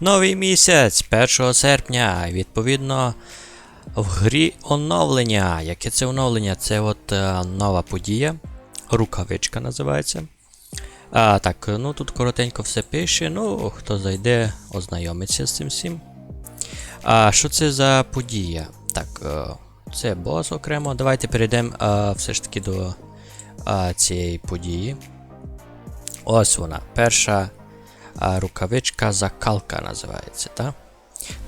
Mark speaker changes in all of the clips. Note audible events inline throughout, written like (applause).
Speaker 1: Новий місяць 1 серпня. Відповідно, в грі оновлення. Яке це оновлення? Це от е, нова подія. Рукавичка називається. А, так, ну тут коротенько все пише. Ну, хто зайде, ознайомиться з цим всім. А що це за подія? Так, е, це бос окремо. Давайте перейдемо е, все ж таки до е, цієї події. Ось вона. Перша рукавичка закалка називається. Та?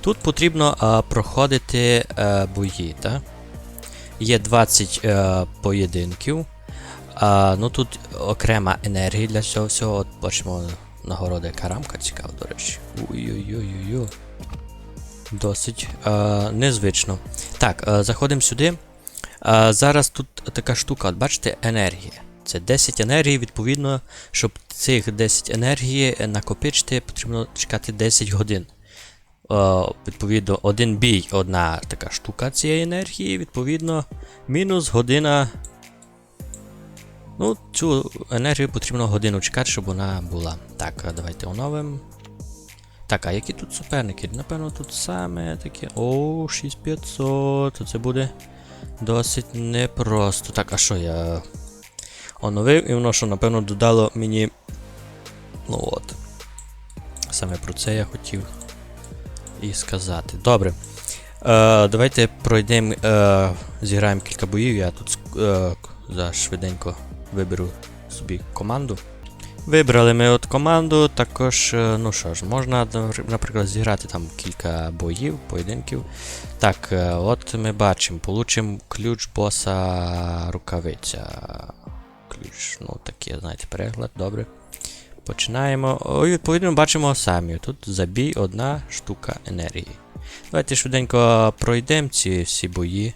Speaker 1: Тут потрібно а, проходити а, бої. Та? Є 20 а, поєдинків. А, ну Тут окрема енергія для цього всього. От бачимо нагорода яка цікава, до речі. Ой-ой-ой-ой. Досить а, незвично. Так, а, заходимо сюди. А, зараз тут така штука, от бачите, енергія. Це 10 енергії, відповідно, щоб цих 10 енергії накопичити, потрібно чекати 10 годин. Е, відповідно, один бій, одна така штука цієї енергії, відповідно, мінус година. Ну, цю енергію потрібно годину чекати, щоб вона була. Так, давайте оновимо. Так, а які тут суперники? Напевно, тут саме таке. О, 6500. Це буде досить непросто. Так, а що я оновив, і воно що, напевно, додало мені. Ну от. Саме про це я хотів і сказати. Добре. Е, давайте пройдемо, е, зіграємо кілька боїв. Я тут е, за швиденько виберу собі команду. Вибрали ми от команду, також, ну що ж, можна, наприклад, зіграти там кілька боїв, поєдинків. Так, от ми бачимо, получимо ключ боса рукавиця ключ. Ну, такий, знаєте, перегляд, добре. Починаємо. О, відповідно бачимо самі. Тут забій одна штука енергії. Давайте швиденько пройдемо ці всі бої.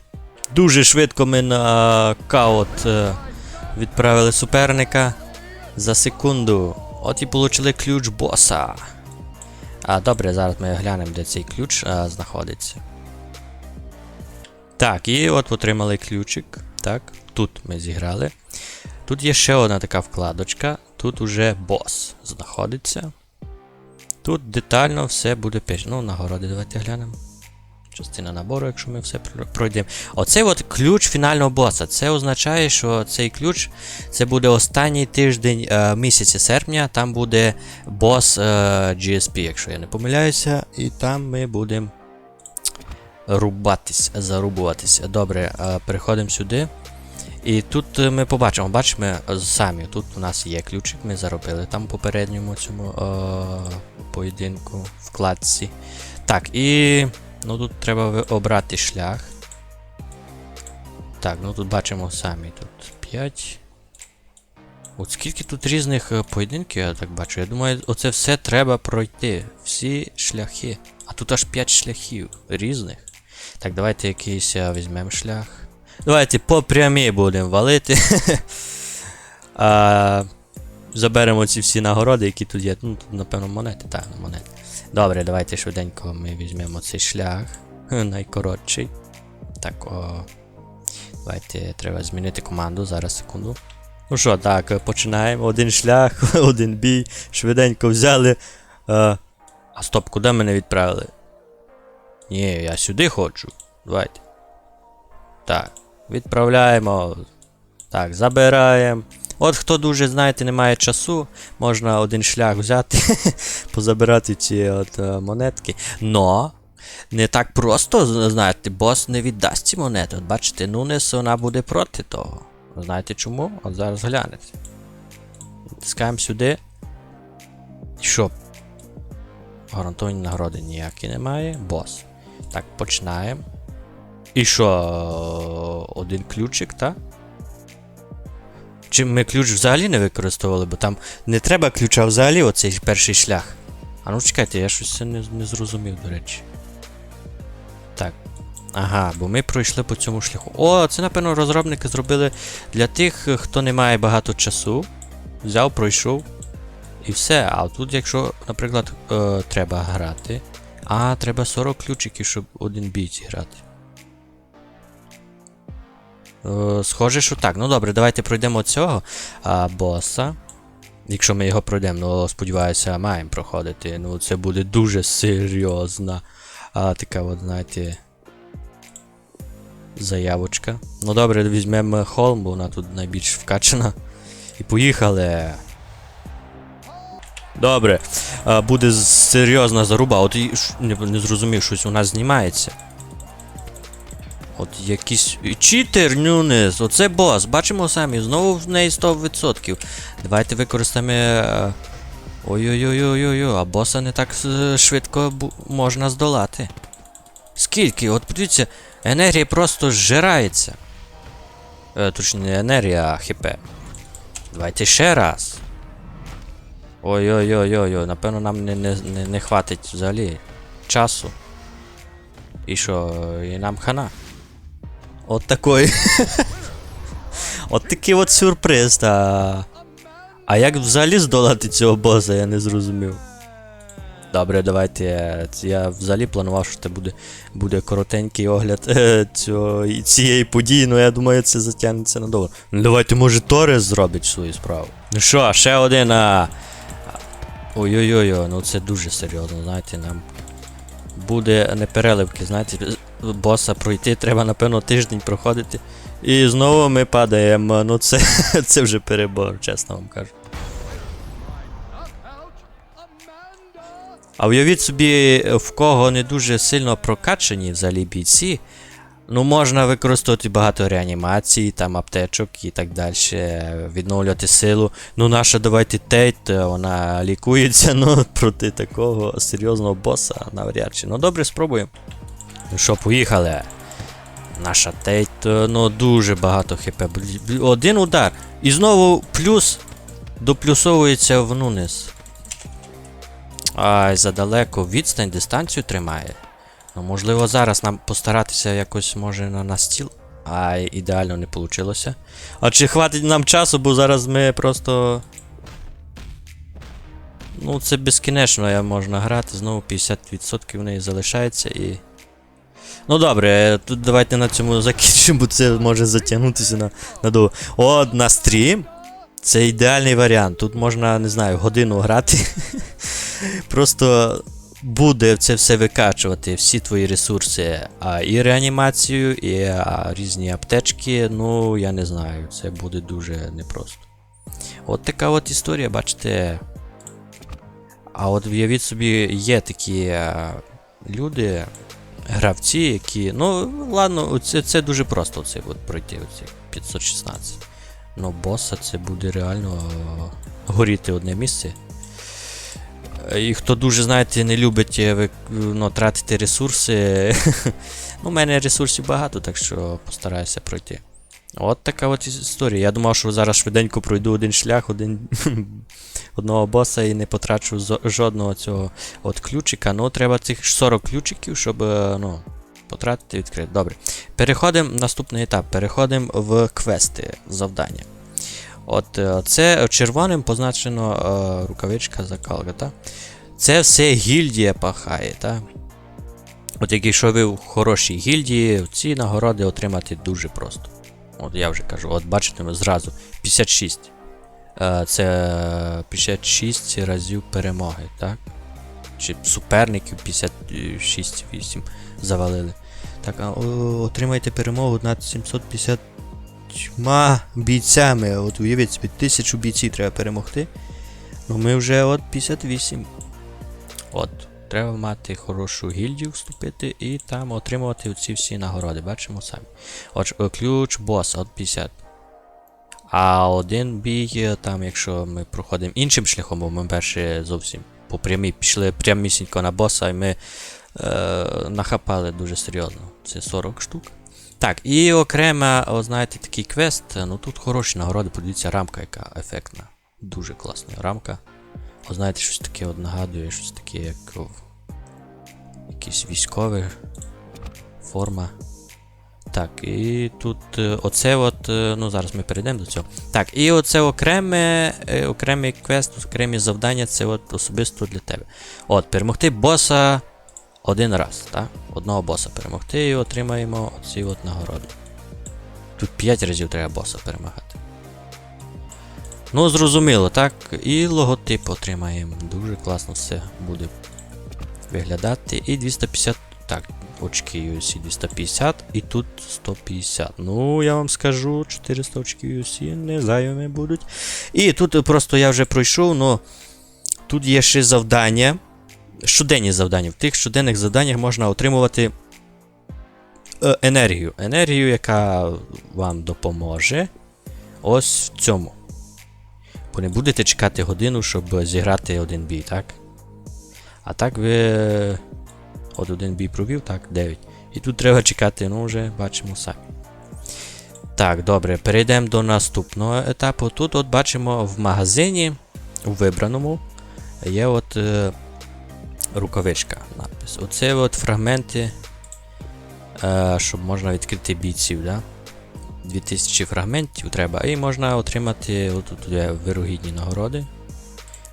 Speaker 1: Дуже швидко ми на каут е, відправили суперника за секунду. От і отримали ключ боса. А добре, зараз ми глянемо, де цей ключ а, знаходиться. Так, і от отримали ключик. Так, тут ми зіграли. Тут є ще одна така вкладочка. Тут уже бос знаходиться. Тут детально все буде пиш. Ну, нагороди давайте глянемо. Частина набору, якщо ми все пройдемо. Оцей от ключ фінального боса. Це означає, що цей ключ це буде останній тиждень е, місяця серпня. Там буде бос е, GSP, якщо я не помиляюся. І там ми будемо рубатись, зарубуватись. Добре, е, переходимо сюди. І тут е, ми побачимо, бачимо е, самі, тут у нас є ключик, ми заробили там попередньому цьому о, поєдинку вкладці. Так, і ну тут треба обрати шлях. Так, ну тут бачимо самі тут 5. От скільки тут різних е, поєдинків, я так бачу. Я думаю, оце все треба пройти. Всі шляхи. А тут аж 5 шляхів різних. Так, давайте якийсь візьмемо шлях. Давайте по прямій будемо валити. (laughs) а, Заберемо ці всі нагороди, які тут є. Ну, тут, напевно, монети. Так, монети. Добре, давайте швиденько ми візьмемо цей шлях. Найкоротший. Так, о. Давайте треба змінити команду. Зараз секунду. Ну що, так, починаємо. Один шлях, (laughs) один бій. Швиденько взяли. А, а стоп, куди мене відправили? Ні, я сюди хочу. Давайте. Так. Відправляємо. Так, забираємо. От хто дуже, знаєте, не має часу, можна один шлях взяти, (laughs) позабирати ці от е, монетки. Но не так просто, знаєте, бос не віддасть ці монети. От бачите, Нунес вона буде проти того. Знаєте чому? От зараз глянете. Тискаємо сюди. Що? Гарантовані нагороди ніякі немає. Бос. Так, починаємо. І що, один ключик, так? Чи ми ключ взагалі не використовували, бо там не треба ключа взагалі оцей перший шлях. А ну чекайте, я щось не, не зрозумів, до речі. Так. Ага, бо ми пройшли по цьому шляху. О, це, напевно, розробники зробили для тих, хто не має багато часу. Взяв, пройшов. І все. А тут, якщо, наприклад, е, треба грати. А, треба 40 ключиків, щоб один бій зіграти. Е, Схоже, що так. Ну добре, давайте пройдемо цього а, боса. Якщо ми його пройдемо, ну сподіваюся, маємо проходити. Ну це буде дуже серйозна. А така от, знаєте. Заявочка. Ну добре, візьмемо холм, бо вона тут найбільш вкачана. І поїхали. Добре. А, буде серйозна заруба. От не, не зрозумів, щось у нас знімається. От якийсь читер Нюнес, оце бос. Бачимо самі, знову в неї 100%. Давайте використаємо. е, Ой-ой-ой-ой-ой, а боса не так е, швидко можна здолати. Скільки? От подивіться, енергія просто зжирається. Е, точніше, не енергія, а хп. Давайте ще раз. Ой-ой-ой-ой, напевно, нам не, не, не, не хватить взагалі часу. І що, і нам хана. От такий. От такий от сюрприз, та. А як взагалі здолати цього боса, я не зрозумів. Добре, давайте. е, Я взагалі планував, що це буде, буде коротенький огляд е, цього, цієї події, ну я думаю, це затягнеться надовго. Ну давайте, може, Торес зробить свою справу. Ну що, ще один. Ой-ой-ой, ну це дуже серйозно, знаєте, нам буде не переливки, знаєте, боса пройти, треба, напевно, тиждень проходити. І знову ми падаємо. Ну це, (laughs) це вже перебор, чесно вам кажу. А уявіть собі, в кого не дуже сильно прокачені взагалі бійці. Ну, можна використовувати багато реанімацій, там аптечок і так далі, відновлювати силу. Ну, наша давайте Тейт, вона лікується, (laughs) ну проти такого серйозного боса навряд чи. Ну добре, спробуємо. Ну що, поїхали. Наша Тейт, ну дуже багато хп. Один удар. І знову плюс доплюсовується вниз. Ай, задалеко відстань, дистанцію тримає. Ну, можливо, зараз нам постаратися якось може на, на стіл. Ай, ідеально не вийшло. А чи хватить нам часу, бо зараз ми просто. Ну, це безкінечно я можна грати, знову 50% в неї залишається і. Ну добре, тут давайте на цьому закінчимо, бо це може затягнутися на, надовго. От на стрім. Це ідеальний варіант. Тут можна, не знаю, годину грати. (laughs) Просто буде це все викачувати, всі твої ресурси. А, і реанімацію, і а, різні аптечки. Ну, я не знаю, це буде дуже непросто. От така от історія, бачите. А от уявіть собі, є такі а, люди, гравці, які. Ну, ладно, це, це дуже просто оце от пройти оці 516. Ну, боса це буде реально горіти одне місце. І хто дуже, знаєте, не любить е, ну, тратити ресурси. (laughs) ну, у мене ресурсів багато, так що постараюся пройти. От така от історія. Я думав, що зараз швиденько пройду один шлях, один (laughs) одного боса і не потрачу жодного цього от ключика. Ну, треба цих 40 ключиків, щоб е, ну, потратити відкрити. Добре. Переходимо наступний етап. Переходимо в квести завдання. От е, це червоним позначено е, рукавичка закалка, та? Це все гільдія пахає, та? От якщо ви в хорошій гільдії, ці нагороди отримати дуже просто. От я вже кажу, от бачите, ми зразу 56. Е, Це 56 разів перемоги, так? Чи суперників 56-8 завалили. Так, отримайте перемогу над 750 Ма бійцями. От уявіть собі, тисячу бійців треба перемогти. Ну ми вже от 58. От. Треба мати хорошу гільдію вступити і там отримувати оці всі нагороди. Бачимо самі. От е, ключ боса от 50. А один бій, е, там, якщо ми проходимо іншим шляхом, бо ми перше зовсім по прямій пішли прямісінько на боса, і ми е, нахапали дуже серйозно. Це 40 штук. Так, і окремо, о, знаєте, такий квест. Ну тут хороші нагороди, подивіться, рамка, яка ефектна. Дуже класна рамка. О, знаєте, щось таке от нагадує, щось таке, як в... якийсь військовий форма. Так, і тут е, оце от, е, ну зараз ми перейдемо до цього. Так, і оце окреме, е, окремий квест, окремі завдання, це от особисто для тебе. От, перемогти боса один раз, так? Одного боса перемогти і отримаємо оці от нагороди. Тут 5 разів треба боса перемагати. ну зрозуміло, так. І логотип отримаємо. Дуже класно все буде виглядати. І 250. Так, очки UC 250 і тут 150. Ну, я вам скажу, 400 очків UC не зайвими будуть. І тут просто я вже пройшов, но тут є ще завдання. Щоденні завдання. В тих щоденних завданнях можна отримувати е, енергію. Енергію, яка вам допоможе. Ось в цьому. Бо не будете чекати годину, щоб зіграти один бій, так? А так ви. От один бій провів, так, 9. І тут треба чекати, ну вже бачимо самі. Так, добре, перейдемо до наступного етапу. Тут от бачимо в магазині, у вибраному, є от е, рукавичка надпис. Оце от фрагменти, е, щоб можна відкрити бійців. Да? 2000 фрагментів треба. І можна отримати отут є вирогідні нагороди.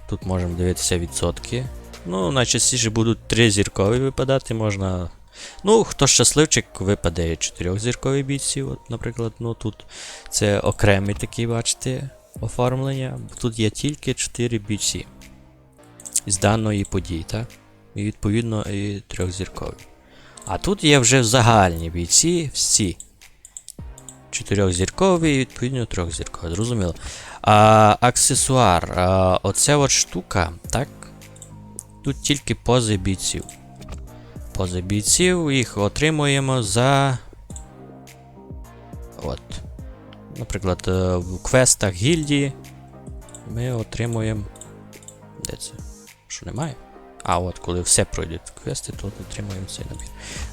Speaker 1: Тут можемо дивитися відсотки. Ну, найчастіше будуть 3 зіркові випадати, можна. Ну, хто щасливчик, випаде 4 зіркові бійців. От, наприклад, ну тут це окремий такий, бачите, оформлення. Тут є тільки 4 бійці з даної події, так? І відповідно і трьохзіркові. А тут є вже загальні бійці, всі. Чотирьохзіркові і відповідно трьохзіркові. Зрозуміло. А, аксесуар. А, оця от штука, так? Тут тільки пози бійців. Пози бійців їх отримуємо за. От. Наприклад, е, в квестах гільдії ми отримуємо. Де це? Що немає? А, от, коли все пройде квести, то отримуємо цей набір.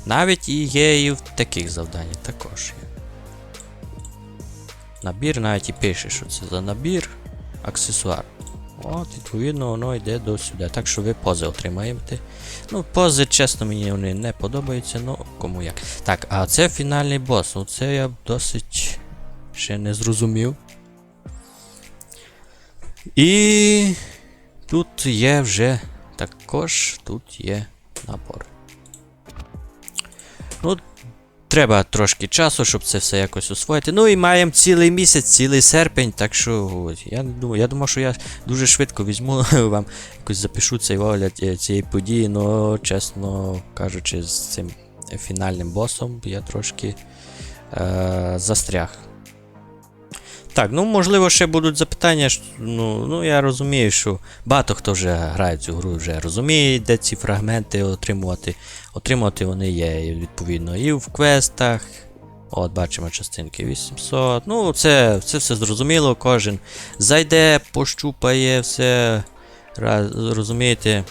Speaker 1: Навіть і є і в таких завданнях також є. Набір навіть і пише, що це за набір, аксесуар. От, відповідно, воно йде до сюди. Так що ви пози отримаєте. Ну, пози, чесно, мені вони не подобаються, ну кому як. Так, а це фінальний бос. Ну це я досить ще не зрозумів. І тут є вже також тут є набор. Ну, треба трошки часу, щоб це все якось освоїти. Ну і маємо цілий місяць, цілий серпень, так що я думаю, я думав, що я дуже швидко візьму (laughs) вам якось запишу цей огляд е, цієї події, але чесно кажучи, з цим фінальним босом я трошки е, застряг. Так, ну можливо, ще будуть запитання. Ну, ну я розумію, що багато хто вже грає цю гру, вже розуміє, де ці фрагменти отримувати. Отримувати вони є відповідно і в квестах. От, бачимо частинки 800. Ну, це, це все зрозуміло, кожен зайде, пощупає, все. раз- Розумієте,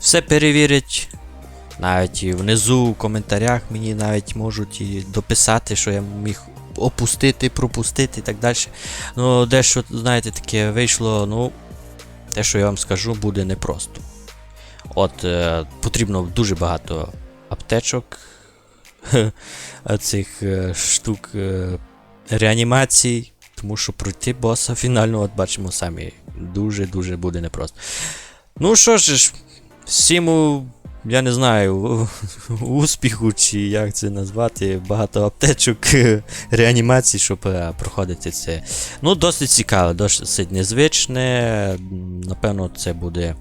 Speaker 1: все перевірить. Навіть і внизу в коментарях мені навіть можуть і дописати, що я міг опустити, пропустити і так далі. Ну, дещо, знаєте, таке вийшло, ну, те, що я вам скажу, буде непросто. От, е, потрібно дуже багато аптечок, (laughs) цих е, штук е, реанімацій, тому що пройти боса фінально, от бачимо самі, дуже-дуже буде непросто. Ну що ж, всім, я не знаю, успіху, чи як це назвати, багато аптечок е, реанімацій, щоб е, проходити це. Ну, досить цікаво, досить незвичне. Напевно, це буде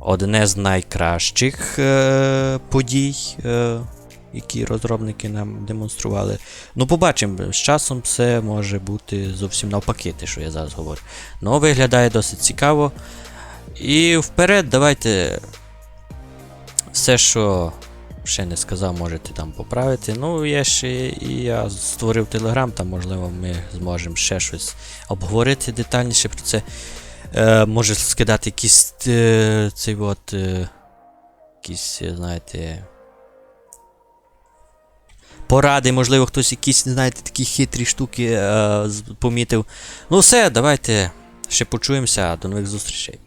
Speaker 1: одне з найкращих е, подій, які розробники нам демонстрували. Ну, побачимо, з часом все може бути зовсім навпаки, те, що я зараз говорю. Ну, виглядає досить цікаво. І вперед, давайте. Все, що ще не сказав, можете там поправити. Ну, є ще і я створив телеграм, там, можливо, ми зможемо ще щось обговорити детальніше про це. Е, може скидати якісь е, цей от, е, якісь, е, знаєте. Поради, можливо, хтось якісь, знаєте, такі хитрі штуки е, помітив. Ну все, давайте ще почуємося. До нових зустрічей.